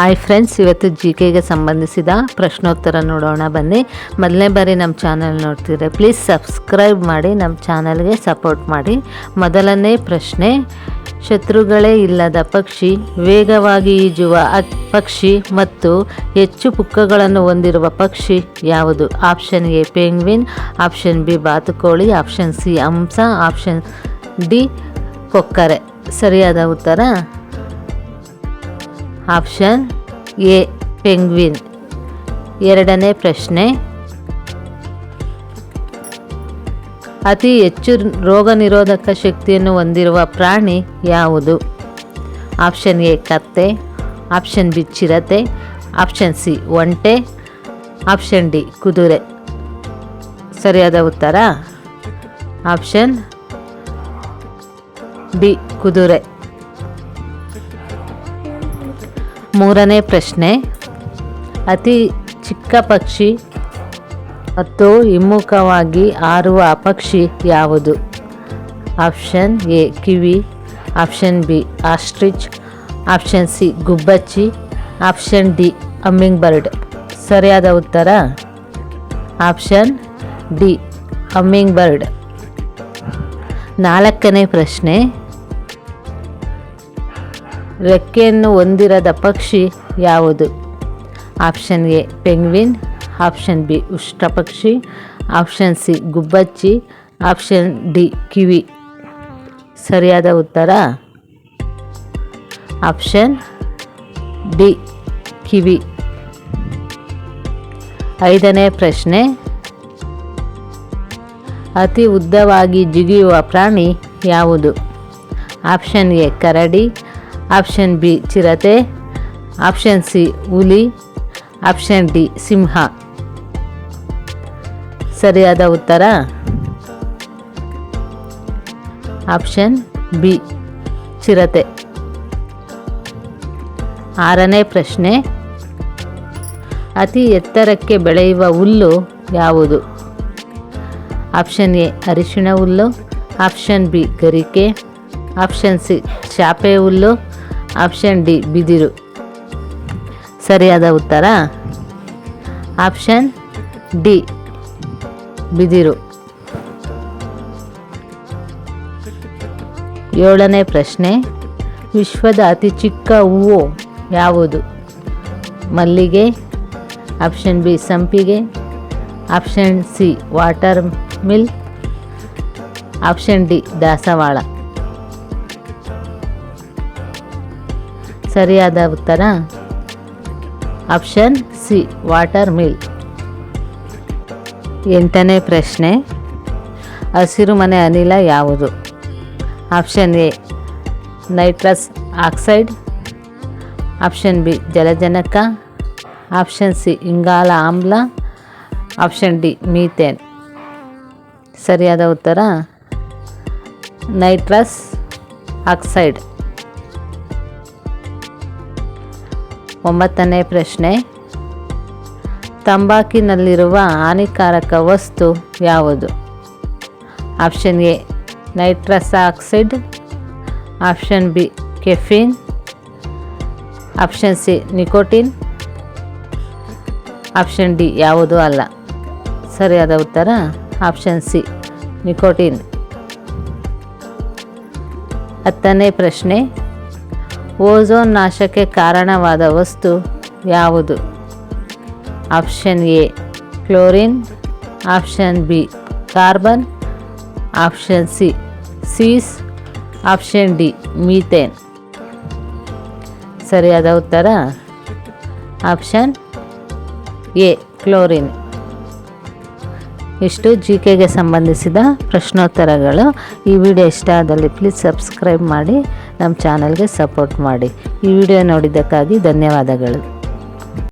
Hi friends, ಇವತ್ತು G ಕೆಗೆ ಸಂಬಂಧಿಸಿದ ಪ್ರಶ್ನೋತ್ತರ ನೋಡೋಣ. ಬನ್ನಿ, ಮೊದಲನೇ ಬಾರಿ ನಮ್ಮ ಚಾನಲ್ ನೋಡ್ತಿದ್ರೆ ಪ್ಲೀಸ್ ಸಬ್ಸ್ಕ್ರೈಬ್ ಮಾಡಿ, ನಮ್ಮ ಚಾನಲ್ಗೆ ಸಪೋರ್ಟ್ ಮಾಡಿ. ಮೊದಲನೇ ಪ್ರಶ್ನೆ, ಶತ್ರುಗಳೇ ಇಲ್ಲದ ಪಕ್ಷಿ, ವೇಗವಾಗಿ ಈಜುವ ಪಕ್ಷಿ ಮತ್ತು ಹೆಚ್ಚು ಪುಕ್ಕಗಳನ್ನು ಹೊಂದಿರುವ ಪಕ್ಷಿ ಯಾವುದು? Option A penguin option B ಬಾತುಕೋಳಿ ಆಪ್ಷನ್ ಸಿ ಹಂಸ ಆಪ್ಷನ್ ಡಿ ಕೊಕ್ಕರೆ. ಸರಿಯಾದ ಉತ್ತರ? Option A, penguin. ಎರಡನೇ ಪ್ರಶ್ನೆ. ಅತಿ ಹೆಚ್ಚು ರೋಗ ನಿರೋಧಕ ಶಕ್ತಿಯನ್ನು ಹೊಂದಿರುವ ಪ್ರಾಣಿ ಯಾವುದು? ಆಪ್ಷನ್ ಎ, ಕತ್ತೆ. ಆಪ್ಷನ್ ಬಿ, ಚಿರತೆ. ಆಪ್ಷನ್ ಸಿ, ಒಂಟೆ. ಆಪ್ಷನ್ ಡಿ, ಕುದುರೆ. ಸರಿಯಾದ ಉತ್ತರ? ಆಪ್ಷನ್ ಬಿ, ಕುದುರೆ. ಮೂರನೇ ಪ್ರಶ್ನೆ. ಅತಿ ಚಿಕ್ಕ ಪಕ್ಷಿ ಮತ್ತು ಹಿಮ್ಮುಖವಾಗಿ ಹಾರುವ ಪಕ್ಷಿ ಯಾವುದು? Option A, kiwi. Option B, ostrich. Option C, ಗುಬ್ಬಚ್ಚಿ. Option D humming bird ಸರಿಯಾದ ಉತ್ತರ? ಆಪ್ಷನ್ ಡಿ ಅಮ್ಮಿಂಗ್ ಬರ್ಡ್ ನಾಲ್ಕನೇ ಪ್ರಶ್ನೆ. ರೆಕ್ಕೆಯನ್ನು ಹೊಂದಿರದ ಪಕ್ಷಿ ಯಾವುದು? Option A, penguin. Option B ಉಷ್ಟ್ರಪಕ್ಷಿ option C, ಗುಬ್ಬಚ್ಚಿ. Option D, kiwi. ಸರಿಯಾದ ಉತ್ತರ? Option D, kiwi. ಐದನೇ ಪ್ರಶ್ನೆ. ಅತಿ ಉದ್ದವಾಗಿ ಜಿಗಿಯುವ ಪ್ರಾಣಿ ಯಾವುದು? ಆಪ್ಷನ್ ಎ, ಕರಡಿ. ಆಪ್ಷನ್ ಬಿ ಚಿರತೆ, ಆಪ್ಷನ್ ಸಿ ಹುಲಿ, ಆಪ್ಷನ್ ಡಿ ಸಿಂಹ. ಸರಿಯಾದ ಉತ್ತರ? ಆಪ್ಷನ್ ಬಿ ಚಿರತೆ. ಆರನೇ ಪ್ರಶ್ನೆ. ಅತಿ ಎತ್ತರಕ್ಕೆ ಬೆಳೆಯುವ ಹುಲ್ಲು ಯಾವುದು? ಆಪ್ಷನ್ ಎ ಅರಿಶಿಣ ಹುಲ್ಲು, ಆಪ್ಷನ್ ಬಿ ಗರಿಕೆ, ಆಪ್ಷನ್ ಸಿ ಚಾಪೆ ಹುಲ್ಲು ಆಪ್ಷನ್ ಡಿ, ಬಿದಿರು. ಸರಿಯಾದ ಉತ್ತರ? ಆಪ್ಷನ್ ಡಿ, ಬಿದಿರು. ಏಳನೇ ಪ್ರಶ್ನೆ, ವಿಶ್ವದ ಅತಿ ಚಿಕ್ಕ ಹೂವು ಯಾವುದು? ಮಲ್ಲಿಗೆ, ಆಪ್ಷನ್ ಬಿ, ಸಂಪಿಗೆ, option C, water mill, option D, ದಾಸವಾಳ. ಸರಿಯಾದ ಉತ್ತರ ಆಪ್ಷನ್ ಸಿ, ವಾಟರ್ ಮಿಲ್. ಎಂಟನೇ ಪ್ರಶ್ನೆ ಹಸಿರುಮನೆ ಅನಿಲ ಯಾವುದು? Option A, nitrous oxide. Option B, ಜಲಜನಕ. Option C, ಇಂಗಾಲ ಆಮ್ಲ. Option D, methane. ಸರಿಯಾದ ಉತ್ತರ, ನೈಟ್ರಸ್ ಆಕ್ಸೈಡ್. ಒಂಬತ್ತನೇ ಪ್ರಶ್ನೆ. ತಂಬಾಕಿನಲ್ಲಿರುವ ಹಾನಿಕಾರಕ ವಸ್ತು ಯಾವುದು? Option A, nitrous oxide. Option B, caffeine. Option C, nicotine. Option D, ಯಾವುದೂ ಅಲ್ಲ. ಸರಿಯಾದ ಉತ್ತರ, ಆಪ್ಷನ್ ಸಿ, ನಿಕೋಟಿನ್. ಹತ್ತನೇ ಪ್ರಶ್ನೆ ಓಝೋನ್ ನಾಶಕ್ಕೆ ಕಾರಣವಾದ ವಸ್ತು ಯಾವುದು? Option A, chlorine. Option B, carbon. Option C, seize. Option D, methane. ಸರಿಯಾದ ಉತ್ತರ? Option A, chlorine. ಇಷ್ಟು ಜಿ ಕೆಗೆ ಸಂಬಂಧಿಸಿದ ಪ್ರಶ್ನೋತ್ತರಗಳು. ಈ ವಿಡಿಯೋ ಇಷ್ಟ ಆದಲ್ಲಿ ಪ್ಲೀಸ್ ಸಬ್ಸ್ಕ್ರೈಬ್ ಮಾಡಿ. ನಮ್ಮ ಚಾನಲ್ಗೆ ಸಪೋರ್ಟ್ ಮಾಡಿ ಈ ವಿಡಿಯೋ ನೋಡಿದ್ದಕ್ಕಾಗಿ ಧನ್ಯವಾದಗಳು.